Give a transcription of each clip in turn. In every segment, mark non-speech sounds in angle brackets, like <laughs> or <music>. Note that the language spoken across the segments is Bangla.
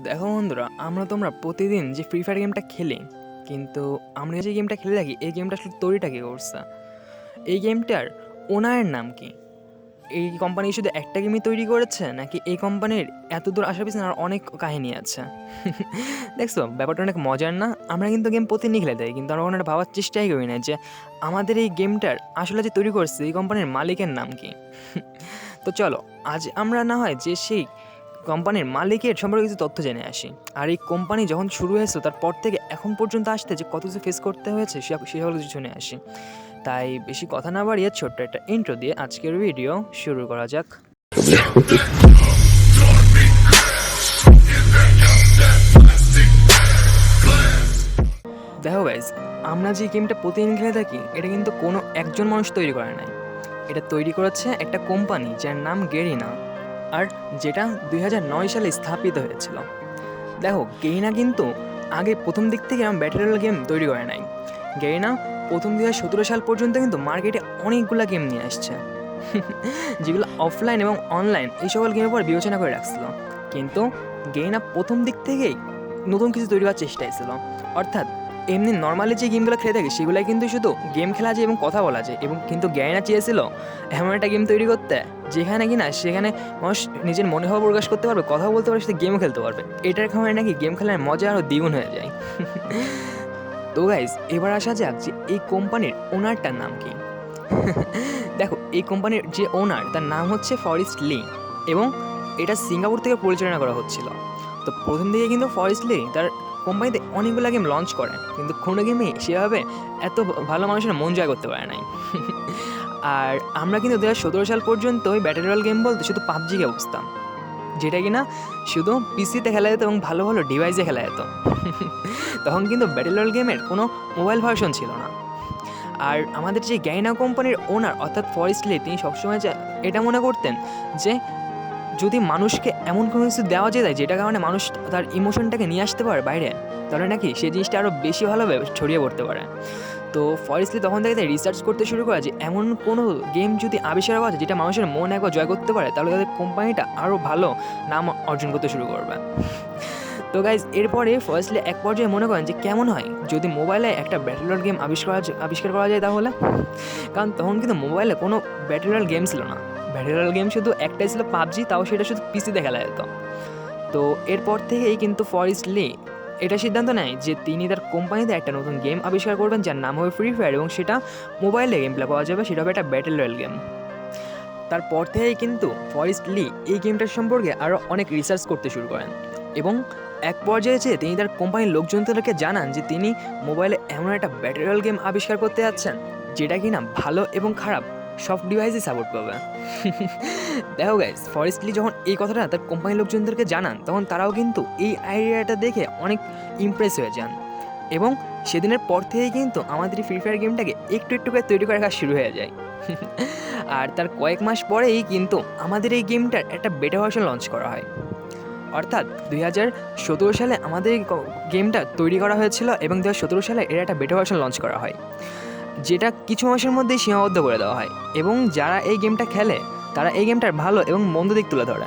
দেখো বন্ধুরা, আমরা তোমরা প্রতিদিন যে ফ্রি ফায়ার গেমটা খেলি, কিন্তু আমরা যে গেমটা খেলে থাকি, এই গেমটা আসলে তৈরিটা কে করছে? এই গেমটার ওনারের নাম কি? এই কোম্পানি শুধু একটা গেমই তৈরি করেছে, নাকি এই কোম্পানির এত দূর আসার পিছনে আর অনেক কাহিনী আছে? <laughs> দেখছ, ব্যাপারটা অনেক মজার না? আমরা কিন্তু গেম প্রতিদিনই খেলে থাকি, কিন্তু আমরা ওনারা ভাবার চেষ্টাই করি না যে আমাদের এই গেমটার আসলে যে তৈরি করছে, এই কোম্পানির মালিকের নাম কি? <laughs> তো চলো, আজ আমরা না হয় যে সেই কোম্পানির মালিকের সম্পর্কে কিছু তথ্য জেনে আসি। আর এই কোম্পানি যখন শুরু হয়েছে তারপর থেকে এখন পর্যন্ত আসতে যে কত কিছু ফেস করতে হয়েছে, সে সকল কিছু শুনে আসি। তাই বেশি কথা না বাড়িয়ে ছোট্ট একটা ইন্ট্রো দিয়ে আজকের ভিডিও শুরু করা যাক। দেখো গাইজ আমরা যে গেমটা প্রতিদিন খেলে থাকি, এটা কিন্তু কোনো একজন মানুষ তৈরি করে নাই। এটা তৈরি করেছে একটা কোম্পানি, যার নাম গেরিনা আর যেটা দুই হাজার নয় সালে স্থাপিত হয়েছিল। দেখো গেইনা কিন্তু আগে প্রথম দিক থেকে ব্যাটেল গেম তৈরি করে নাই। গেইনা প্রথম দু হাজার সতেরো সাল পর্যন্ত কিন্তু মার্কেটে অনেকগুলো গেম নিয়ে আসছে। যেগুলো অফলাইন এবং অনলাইন এই সকল গেমের উপর বিবেচনা করে রাখছিল। কিন্তু গেইনা প্রথম দিক থেকেই নতুন কিছু তৈরি করার চেষ্টায় ছিল। অর্থাৎ এমনি নর্মালি যে গেমগুলো খেলে থাকে সেগুলো কিন্তু শুধু গেম খেলা যায় এবং কথা বলা যায় এবং কিন্তু জ্ঞানা চেয়েছিল এমন একটা গেম তৈরি করতে, যেখানে কিনা সেখানে মানুষ নিজের মনে ভাব প্রকাশ করতে পারবে কথা বলতে পারবে, সাথে গেমও খেলতে পারবে। এটার কারণে নাকি গেম খেলার মজা আরও দ্বিগুণ হয়ে যায়। তো গাইজ এবার আসা যাক যে এই কোম্পানির ওনারটার নাম কি। দেখো, এই কোম্পানির যে ওনার তার নাম হচ্ছে ফরেস্ট লি এবং এটা সিঙ্গাপুর থেকে পরিচালনা করা হচ্ছিল। তো প্রথম দিকে কিন্তু ফরেস্ট লি তার কোম্পানিতে অনেকগুলো গেম লঞ্চ করে, কিন্তু কোনো গেমে সেভাবে এত ভালো মানুষের মন জয় করতে পারে নাই। আর আমরা কিন্তু দু হাজার সতেরো সাল পর্যন্ত ওই ব্যাটেল রয়্যাল গেম বলতে শুধু পাবজিকে বুঝতাম, যেটা কিনা শুধু পিসিতে খেলা যেত এবং ভালো ভালো ডিভাইসে খেলা যেত। তখন কিন্তু ব্যাটেল রয়্যাল গেমের কোনো মোবাইল ভার্সন ছিল না। আর আমাদের যে গাইনা কোম্পানির ওনার অর্থাৎ ফরেস্টলি তিনি সবসময় এটা মনে করতেন যে যদি মানুষকে এমন কোনো কিছু দেওয়া যায় যেটা কারণে মানুষ তার ইমোশনটাকে নিয়ে আসতে পারে বাইরে, তাহলে নাকি সেই জিনিসটা আরও বেশি ভালোভাবে ছড়িয়ে পড়তে পারে। তো ফরেস্টলি তখন থেকে তাই রিসার্চ করতে শুরু করে যে, এমন কোনো গেম যদি আবিষ্কার করা যেটা মানুষের মন একবার জয় করতে পারে, তাহলে তাদের কোম্পানিটা আরও ভালো নাম অর্জন করতে শুরু করবে। তো গাইজ এরপরে ফার্স্টলি এক পর্যায়ে মনে করেন যে, কেমন হয়? যদি মোবাইলে একটা ব্যাটেল গেম আবিষ্কার আবিষ্কার করা যায় তাহলে? কারণ তখন কিন্তু মোবাইলে কোনো ব্যাটেল গেম ছিল না। ব্যাটেল গেম শুধু একটাই ছিল পাবজি, তাও সেটা শুধু পিসিতে খেলা যেত তো এরপর থেকেই কিন্তু ফরেস্ট লি এটা সিদ্ধান্ত নেয় যে তিনি তার কোম্পানিতে একটা নতুন গেম আবিষ্কার করবেন যার নাম হবে ফ্রি ফায়ার এবং সেটা মোবাইলে গেম প্লে পাওয়া যাবে, সেটা হবে একটা ব্যাটেল রয়্যাল গেম তারপর থেকেই কিন্তু ফরেস্ট লি এই গেমটার সম্পর্কে আরও অনেক রিসার্চ করতে শুরু করেন এবং এক পর্যায়ে যেয়ে তিনি তার কোম্পানির লোকজনদেরকে জানান যে তিনি মোবাইলে এমন একটা ব্যাটেরিয়াল গেম আবিষ্কার করতে যাচ্ছেন, যেটা কিনা ভালো এবং খারাপ। সব ডিভাইসে সাপোর্ট পাবে। দেখো গাইজ ফরেস্টলি যখন এই কথাটা তার কোম্পানির লোকজনদেরকে জানান, তখন তারাও কিন্তু এই আইডিয়াটা দেখে অনেক ইমপ্রেস হয়ে যান। এবং সেদিনের পর থেকেই কিন্তু আমাদের ফ্রি ফায়ার গেমটাকে একটু একটু করে তৈরি করার কাজ শুরু হয়ে যায়। আর তার কয়েক মাস পরেই কিন্তু আমাদের এই গেমটার একটা বেটা ভার্সন লঞ্চ করা হয়। অর্থাৎ দুই হাজার সতেরো সালে আমাদের গেমটা তৈরি করা হয়েছিল এবং দু হাজার সতেরো সালে এর একটা বেটা ভার্সন লঞ্চ করা হয়। যেটা কিছু মাসের মধ্যেই সীমাবদ্ধ করে দেওয়া হয়। এবং যারা এই গেমটা খেলে, তারা এই গেমটার ভালো এবং মন্দ দিক তুলে ধরে।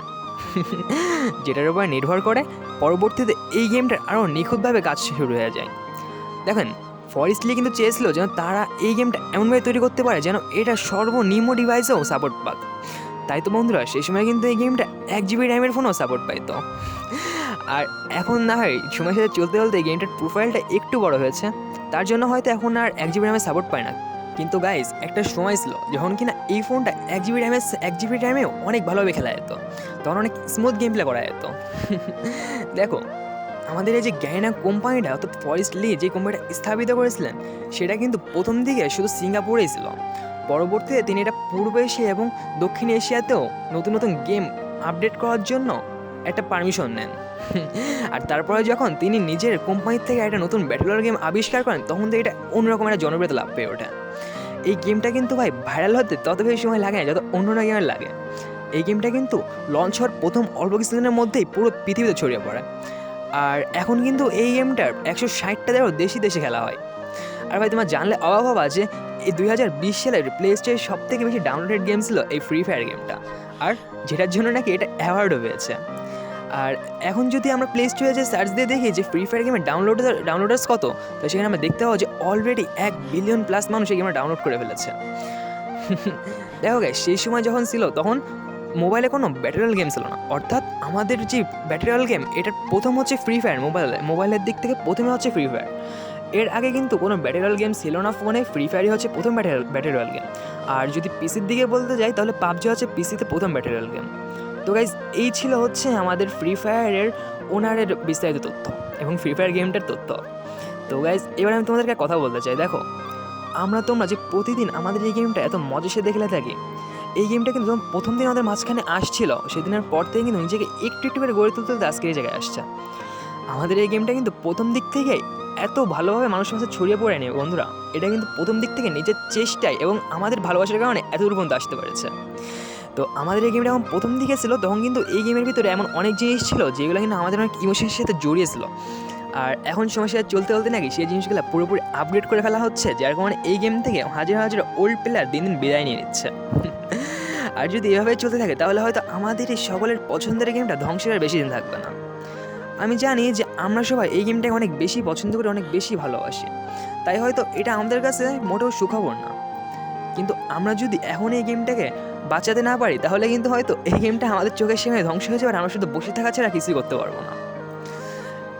<laughs> যেটার উপর নির্ভর করে পরবর্তীতে এই গেমটার আরও নিখুঁতভাবে কাজ শুরু হয়ে যায়। দেখেন ফরেস্টলি কিন্তু চেয়েছিল যেন তারা এই গেমটা এমনভাবে তৈরি করতে পারে যেন এটা সর্বনিম্ন ডিভাইসেও সাপোর্ট পাক। তাই তো বন্ধুরা, সেই সময় কিন্তু এই গেমটা এক জিবি র্যামের ফোনও সাপোর্ট পাইতো। আর এখন না হয়, সময়ের সাথে চলতে চলতে এই গেমটার প্রোফাইলটা একটু বড় হয়েছে। তার জন্য হয়তো এখন আর এক জিবি র্যামে সাপোর্ট পায় না। কিন্তু গাইজ একটা সময় ছিল যখন কিনা এই ফোনটা এক জিবি র্যামে এক জিবি র্যামেও অনেক ভালোভাবে খেলা যেত। তখন অনেক স্মুথ গেম প্লে করা যেত। <laughs> দেখো, আমাদের এই যে গ্যানা কোম্পানিটা অর্থাৎ ফরেস্ট লি যে কোম্পানিটা স্থাপিত করেছিলেন, সেটা কিন্তু প্রথম দিকে শুধু সিঙ্গাপুরেই ছিল। পরবর্তীতে তিনি এটা পূর্ব এশিয়া এবং দক্ষিণ এশিয়াতেও নতুন নতুন গেম আপডেট করার জন্য একটা পারমিশন নেন। আর তারপরে যখন তিনি নিজের কোম্পানির থেকে একটা নতুন ব্যাটেলার গেম আবিষ্কার করেন, তখন থেকে এটা অন্যরকম একটা জনপ্রিয়তা লাভ পেয়ে ওঠে। এই গেমটা কিন্তু ভাই ভাইরাল হতে তত বেশি সময় লাগে না, যত অন্য গেমের লাগে। এই গেমটা কিন্তু লঞ্চ হওয়ার প্রথম অল্প কিছুদিনের মধ্যেই পুরো পৃথিবীতে ছড়িয়ে পড়ে। আর এখন কিন্তু এই গেমটার একশো ষাটটা দেড়ও দেশি দেশে খেলা হয়। আর ভাই তোমার জানলে অবাক হবা যে এই দুই হাজার বিশ সালের প্লে স্টোরের সব থেকে বেশি ডাউনলোডেড গেম ছিল এই ফ্রি ফায়ার গেমটা আর যেটার জন্য নাকি এটা অ্যাওয়ার্ডও পেয়েছে। আর এখন যদি আমরা প্লে স্টোরে যে সার্চ দিয়ে দেখি যে ফ্রি ফায়ার গেমের ডাউনলোড ডাউনলোডার্স কত, তো সেখানে আমরা দেখতে পাবো যে অলরেডি এক বিলিয়ন প্লাস মানুষ এই গেমটা ডাউনলোড করে ফেলেছে। <laughs> দেখো গাই সেই সময় যখন ছিল, তখন মোবাইলে কোনো ব্যাটারিয়াল গেম ছিল না। অর্থাৎ আমাদের যে ব্যাটারিয়াল গেম এটার প্রথম হচ্ছে ফ্রি ফায়ার মোবাইলে মোবাইলের দিক থেকে প্রথমে হচ্ছে ফ্রি ফায়ার এর আগে কিন্তু কোনো ব্যাটারিয়াল গেম ছিল না ফোনে ফ্রি ফায়ারই হচ্ছে প্রথম ব্যাটারিয়াল ব্যাটারিয়াল গেম আর যদি পিসির দিকে বলতে যাই, তাহলে পাবজি হচ্ছে পিসিতে প্রথম ব্যাটারিয়াল গেম তো গাইজ এই ছিল হচ্ছে আমাদের ফ্রি ফায়ারের ওনারের বিস্তারিত তথ্য এবং ফ্রি ফায়ার গেমটার তথ্য। তো গাইজ এবার আমি তোমাদেরকে কথা বলতে চাই। দেখো, আমরা তোমরা যে প্রতিদিন আমাদের এই গেমটা এত মজা সে দেখলে থাকি, এই গেমটা কিন্তু যখন প্রথম দিন আমাদের মাঝখানে আসছিল, সেদিনের পর থেকে কিন্তু নিজেকে একটু একটু করে গড়ে তুলতে তুলতে আজকে এই জায়গায় আসছে। আমাদের এই গেমটা কিন্তু প্রথম দিক থেকে এত ভালোভাবে মানুষের কাছে ছড়িয়ে পড়ে পড়েনি বন্ধুরা। এটা কিন্তু প্রথম দিক থেকে নিজের চেষ্টায় এবং আমাদের ভালোবাসার কারণে এত দূর পর্যন্ত আসতে পেরেছে। তো আমাদের এই গেমটা যখন প্রথম দিকে ছিল, তখন কিন্তু এই গেমের ভিতরে এমন অনেক জিনিস ছিল যেগুলো কিন্তু আমাদের অনেক ইমোশনের সাথে জড়িয়েছিল আর এখন সমস্যা চলতে চলতে নাকি সেই জিনিসগুলো পুরোপুরি আপগ্রেড করে ফেলা হচ্ছে, যার কারণে এই গেম থেকে হাজার হাজার ওল্ড প্লেয়ার দিন দিন বিদায় নিয়ে নিচ্ছে। <laughs> আর যদি এভাবে চলতে থাকে, তাহলে হয়তো আমাদের এই সকলের পছন্দের গেমটা ধ্বংসের আর বেশি দিন থাকবে না। আমি জানি যে আমরা সবাই এই গেমটাকে অনেক বেশি পছন্দ করি, অনেক বেশি ভালোবাসি। তাই হয়তো এটা আমাদের কাছে মোটেও সুখবর না। কিন্তু আমরা যদি এখন এই গেমটাকে বাঁচাতে না পারি, তাহলে কিন্তু হয়তো এই গেমটা আমাদের চোখের সামনে ধ্বংস হয়ে যাবে আর আমরা শুধু বসে থাকা ছাড়া কিছুই করতে পারব না।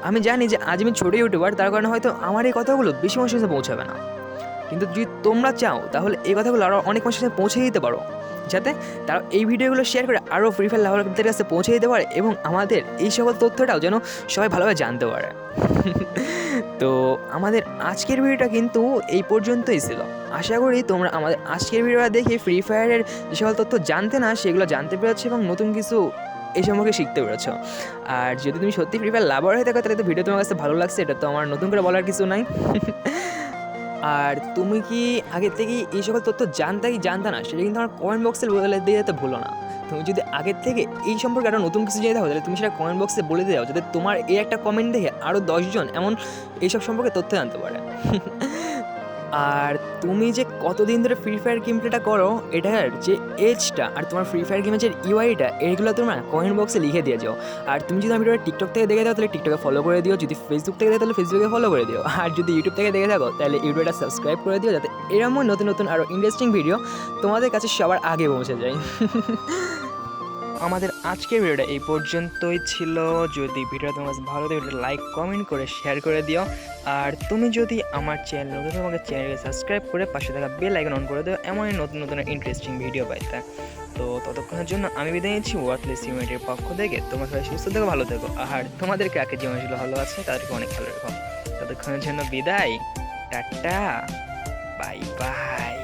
আমি জানি যে আজ আমি ছোটো ইউটিউবার, তার কারণে হয়তো আমার এই কথাগুলো বেশি মানুষের সাথে পৌঁছাবে না। কিন্তু যদি তোমরা চাও, তাহলে এই কথাগুলো আরও অনেক মানুষের সাথে পৌঁছে দিতে পারো। যাতে তারা এই ভিডিওগুলো শেয়ার করে আরও ফ্রি ফায়ার লাভারদের কাছে পৌঁছে দিতে পারে এবং আমাদের এই সকল তথ্যটাও যেন সবাই ভালোভাবে জানতে পারে। <laughs> তো আমাদের আজকের ভিডিওটা কিন্তু এই পর্যন্তই ছিল। আশা করি তোমরা আমাদের আজকের ভিডিওটা দেখে ফ্রি ফায়ারের যে সকল তথ্য জানতে না, সেগুলো জানতে পেরেছ এবং নতুন কিছু এই সম্পর্কে শিখতে পেরেছ। আর যদি তুমি সত্যি ফ্রি ফায়ার লাভার হয়ে থাকো, তাহলে তো ভিডিও তোমার কাছে ভালো লাগছে, এটা তো আমার নতুন করে বলার কিছু নাই। <laughs> আর তুমি কি আগে থেকে এই সকল তথ্য জানতে কি জানতে না, সেটা কিন্তু আমার কমেন্ট বক্সে বলে দিয়ে যেতে ভুলো না। তুমি যদি আগের থেকে এই সম্পর্কে একটা নতুন কিছু জানতে হবে তাহলে তুমি সেটা কমেন্ট বক্সে বলে দিয়ে দাও যাতে তোমার এই একটা কমেন্ট দেখে আরও দশজন এমন এইসব সম্পর্কে তথ্য জানতে পারে। আর তুমি যে কতদিন ধরে ফ্রি ফায়ার গেম প্লেটা করো এটার যে এজটা আর তোমার ফ্রি ফায়ার গেমের যে ইউআইটা এগুলো তোমরা কমেন্ট বক্সে লিখে দিয়ে যাও। আর তুমি যদি ভিডিওটা টিকটক থেকে দেখে থাকো, তাহলে টিকটকে ফলো করে দিও। যদি ফেসবুক থেকে দেখো তাহলে ফেসবুকে ফলো করে দিও। আর যদি ইউটিউব থেকে দেখে থাকো, তাহলে ইউটিউবটা সাবস্ক্রাইব করে দিও, যাতে এরকম নতুন নতুন আরও ইন্টারেস্টিং ভিডিও তোমাদের কাছে সবার আগে পৌঁছে যায়। <laughs> আমাদের আজকের ভিডিওটা এই পর্যন্তই ছিল। যদি ভিডিওটা তোমার ভালো লাগে লাইক কমেন্ট করে শেয়ার করে দিও। আর তুমি যদি আমার চ্যানেল নতুন, আমাকে চ্যানেলকে সাবস্ক্রাইব করে পাশে থাকা বেল আইকন অন করে দিও, এমনই নতুন নতুন ইন্টারেস্টিং ভিডিও পাইতে। তো ততক্ষণের জন্য আমি বিদায় নিচ্ছি। ওয়ার্থলেস ইউনিটের পক্ষ থেকে তোমার সবাই সুস্থ থেকো, ভালো থেকো। আর তোমাদের কাকে যে ভালো আছে, তাদেরকে অনেক ভালো রেখো। ততক্ষণের জন্য বিদায়। টাটা। Bye bye